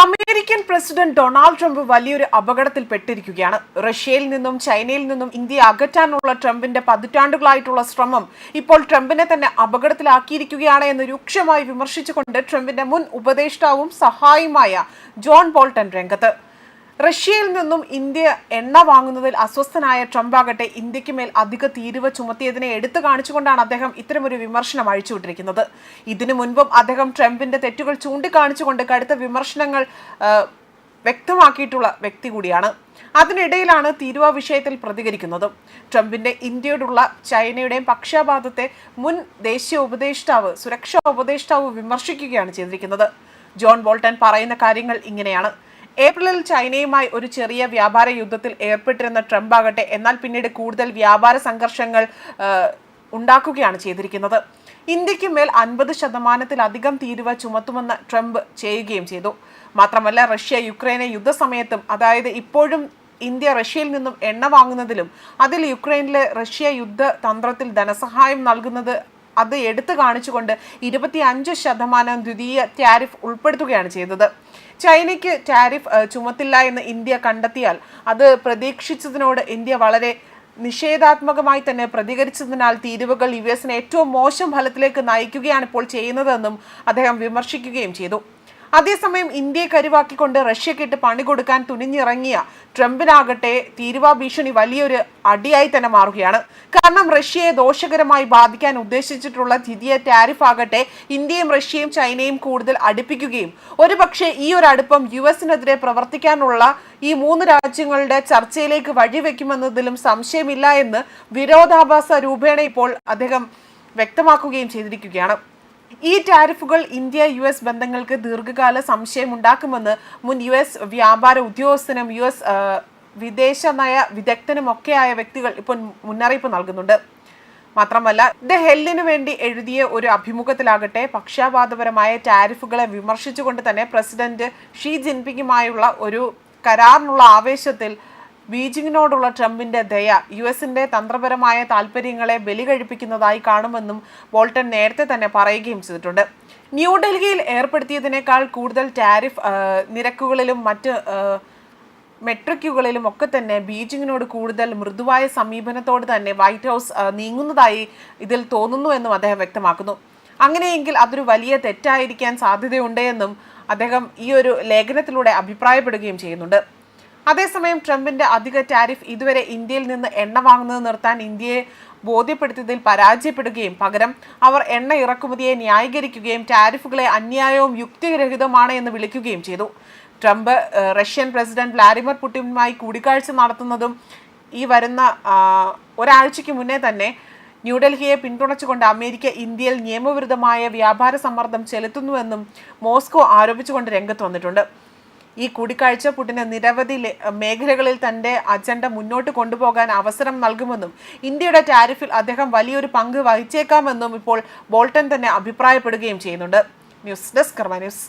American president Donald Trump വലിയൊരു അപകടത്തിൽപ്പെട്ടിരിക്കുകയാണ്. റഷ്യയിൽ നിന്നും ചൈനയിൽ നിന്നും ഇന്ത്യ അകറ്റാനുള്ള ട്രംപിന്റെ പതിറ്റാണ്ടുകളായിട്ടുള്ള ശ്രമം ഇപ്പോൾ ട്രംപിനെ തന്നെ അപകടത്തിലാക്കിയിരിക്കുകയാണ് എന്ന് രൂക്ഷമായി വിമർശിച്ചുകൊണ്ട് ട്രംപിന്റെ മുൻ ഉപദേഷ്ടാവും സഹായിയുമായ ജോൺ ബോൾട്ടൺ രംഗത്ത്. റഷ്യയിൽ നിന്നും ഇന്ത്യ എണ്ണ വാങ്ങുന്നതിൽ അസ്വസ്ഥനായ ട്രംപ് ആകട്ടെ ഇന്ത്യയ്ക്ക് മേൽ അധിക തീരുവ ചുമത്തിയതിനെ എടുത്തു കാണിച്ചുകൊണ്ടാണ് അദ്ദേഹം ഇത്തരമൊരു വിമർശനം അഴിച്ചുവിട്ടിരിക്കുന്നത്. ഇതിനു മുൻപും അദ്ദേഹം ട്രംപിന്റെ തെറ്റുകൾ ചൂണ്ടിക്കാണിച്ചുകൊണ്ട് കടുത്ത വിമർശനങ്ങൾ വ്യക്തമാക്കിയിട്ടുള്ള വ്യക്തി കൂടിയാണ്. അതിനിടയിലാണ് തീരുവ വിഷയത്തിൽ പ്രതികരിക്കുന്നതും. ട്രംപിന്റെ ഇന്ത്യയോടുള്ള ചൈനയുടെയും പക്ഷാപാതത്തെ മുൻ ദേശീയ ഉപദേഷ്ടാവ് സുരക്ഷാ ഉപദേഷ്ടാവ് വിമർശിക്കുകയാണ് ചെയ്തിരിക്കുന്നത്. ജോൺ ബോൾട്ടൺ പറയുന്ന കാര്യങ്ങൾ ഇങ്ങനെയാണ്. ഏപ്രിലിൽ ചൈനയുമായി ഒരു ചെറിയ വ്യാപാര യുദ്ധത്തിൽ ഏർപ്പെട്ടിരുന്ന ട്രംപ് ആകട്ടെ എന്നാൽ പിന്നീട് കൂടുതൽ വ്യാപാര സംഘർഷങ്ങൾ ഉണ്ടാക്കുകയാണ് ചെയ്തിരിക്കുന്നത്. ഇന്ത്യയ്ക്ക് മേൽ അൻപത് ശതമാനത്തിലധികം തീരുവ ചുമത്തുമെന്ന് ട്രംപ് ചെയ്യുകയും ചെയ്തു. മാത്രമല്ല റഷ്യ യുക്രൈനെ യുദ്ധസമയത്തും അതായത് ഇപ്പോഴും ഇന്ത്യ റഷ്യയിൽ നിന്നും എണ്ണ വാങ്ങുന്നതിലും അതിൽ യുക്രൈനിലെ റഷ്യ യുദ്ധ തന്ത്രത്തിൽ ധനസഹായം നൽകുന്നത് അത് എടുത്തു കാണിച്ചുകൊണ്ട് ഇരുപത്തി അഞ്ച് ശതമാനം ദ്വിതീയ ടാരിഫ് ഉൾപ്പെടുത്തുകയാണ് ചെയ്തത്. ചൈനയ്ക്ക് ടാരിഫ് ചുമത്തില്ല എന്ന് ഇന്ത്യ കണ്ടെത്തിയാൽ അത് പ്രതീക്ഷിച്ചതിനോട് ഇന്ത്യ വളരെ നിഷേധാത്മകമായി തന്നെ പ്രതികരിച്ചതിനാൽ തീരുവകൾ യു എസിനെ ഏറ്റവും മോശം ഫലത്തിലേക്ക് നയിക്കുകയാണ് ഇപ്പോൾ ചെയ്യുന്നതെന്നും അദ്ദേഹം വിമർശിക്കുകയും ചെയ്തു. അതേസമയം ഇന്ത്യയെ കരുവാക്കിക്കൊണ്ട് റഷ്യക്കിട്ട് പണി കൊടുക്കാൻ തുനിഞ്ഞിറങ്ങിയ ട്രംപിനാകട്ടെ തീരുവാ ഭീഷണി വലിയൊരു അടിയായി തന്നെ മാറുകയാണ്. കാരണം റഷ്യയെ ദോഷകരമായി ബാധിക്കാൻ ഉദ്ദേശിച്ചിട്ടുള്ള ദ്വിതീയ ടാരിഫ് ആകട്ടെ ഇന്ത്യയും റഷ്യയും ചൈനയും കൂടുതൽ അടുപ്പിക്കുകയും. ഒരുപക്ഷെ ഈ ഒരു അടുപ്പം യു എസിനെതിരെ പ്രവർത്തിക്കാനുള്ള ഈ മൂന്ന് രാജ്യങ്ങളുടെ ചർച്ചയിലേക്ക് വഴിവെക്കുമെന്നതിലും സംശയമില്ല എന്ന് വിരോധാഭാസ രൂപേണ ഇപ്പോൾ അദ്ദേഹം വ്യക്തമാക്കുകയും ചെയ്തിരിക്കുകയാണ്. ഈ ടാരിഫുകൾ ഇന്ത്യ യു എസ് ബന്ധങ്ങൾക്ക് ദീർഘകാല സംശയമുണ്ടാക്കുമെന്ന് മുൻ യു എസ് വ്യാപാര ഉദ്യോഗസ്ഥനും യു എസ് വിദേശ നയ വിദഗ്ധനുമൊക്കെയായ വ്യക്തികൾ ഇപ്പോൾ മുന്നറിയിപ്പ് നൽകുന്നുണ്ട്. മാത്രമല്ല ദ ഹെല്ലിനു വേണ്ടി എഴുതിയ ഒരു അഭിമുഖത്തിലാകട്ടെ പക്ഷപാതപരമായ ടാരിഫുകളെ വിമർശിച്ചുകൊണ്ട് തന്നെ പ്രസിഡന്റ് ഷീ ജിൻപിങ്ങുമായുള്ള ഒരു കരാറിനുള്ള ആവേശത്തിൽ ബീജിങ്ങിനോടുള്ള ട്രംപിന്റെ ദയ യു എസിന്റെ തന്ത്രപരമായ താല്പര്യങ്ങളെ ബലി കഴിപ്പിക്കുന്നതായി കാണുമെന്നും ബോൾട്ടൺ നേരത്തെ തന്നെ പറയുകയും ചെയ്തിട്ടുണ്ട്. ന്യൂഡൽഹിയിൽ ഏർപ്പെടുത്തിയതിനേക്കാൾ കൂടുതൽ ടാരിഫ് നിരക്കുകളിലും മറ്റ് മെട്രിക്കുകളിലും ഒക്കെ തന്നെ ബീജിങ്ങിനോട് കൂടുതൽ മൃദുവായ സമീപനത്തോട് തന്നെ വൈറ്റ് ഹൗസ് നീങ്ങുന്നതായി ഇതിൽ തോന്നുന്നു എന്നും അദ്ദേഹം വ്യക്തമാക്കുന്നു. അങ്ങനെയെങ്കിൽ അതൊരു വലിയ തെറ്റായിരിക്കാൻ സാധ്യതയുണ്ട് എന്നും അദ്ദേഹം ഈ ഒരു ലേഖനത്തിലൂടെ അഭിപ്രായപ്പെടുകയും ചെയ്യുന്നുണ്ട്. അതേസമയം ട്രംപിന്റെ അധിക ടാരിഫ് ഇതുവരെ ഇന്ത്യയിൽ നിന്ന് എണ്ണ വാങ്ങുന്നത് നിർത്താൻ ഇന്ത്യയെ ബോധ്യപ്പെടുത്തിയതിൽ പരാജയപ്പെടുകയും പകരം അവർ എണ്ണ ഇറക്കുമതിയെ ന്യായീകരിക്കുകയും ടാരിഫുകളെ അന്യായവും യുക്തിരഹിതമാണ് എന്ന് വിളിക്കുകയും ചെയ്തു. ട്രംപ് റഷ്യൻ പ്രസിഡന്റ് വ്ലാഡിമിർ പുടിനുമായി കൂടിക്കാഴ്ച നടത്തുന്നതും ഈ വരുന്ന ഒരാഴ്ചയ്ക്ക് മുന്നേ തന്നെ ന്യൂഡൽഹിയെ പിന്തുണച്ചുകൊണ്ട് അമേരിക്ക ഇന്ത്യയിൽ നിയമവിരുദ്ധമായ വ്യാപാര സമ്മർദ്ദം ചെലുത്തുന്നുവെന്നും മോസ്കോ ആരോപിച്ചുകൊണ്ട് രംഗത്ത് വന്നിട്ടുണ്ട്. ഈ കൂടിക്കാഴ്ച പുടിന് നിരവധി മേഖലകളിൽ തന്റെ അജണ്ട മുന്നോട്ട് കൊണ്ടുപോകാൻ അവസരം നൽകുമെന്നും ഇന്ത്യയുടെ ടാരിഫിൽ അദ്ദേഹം വലിയൊരു പങ്ക് വഹിച്ചേക്കാമെന്നും ഇപ്പോൾ ബോൾട്ടൺ തന്നെ അഭിപ്രായപ്പെടുകയും ചെയ്യുന്നുണ്ട്. News desk Karma news.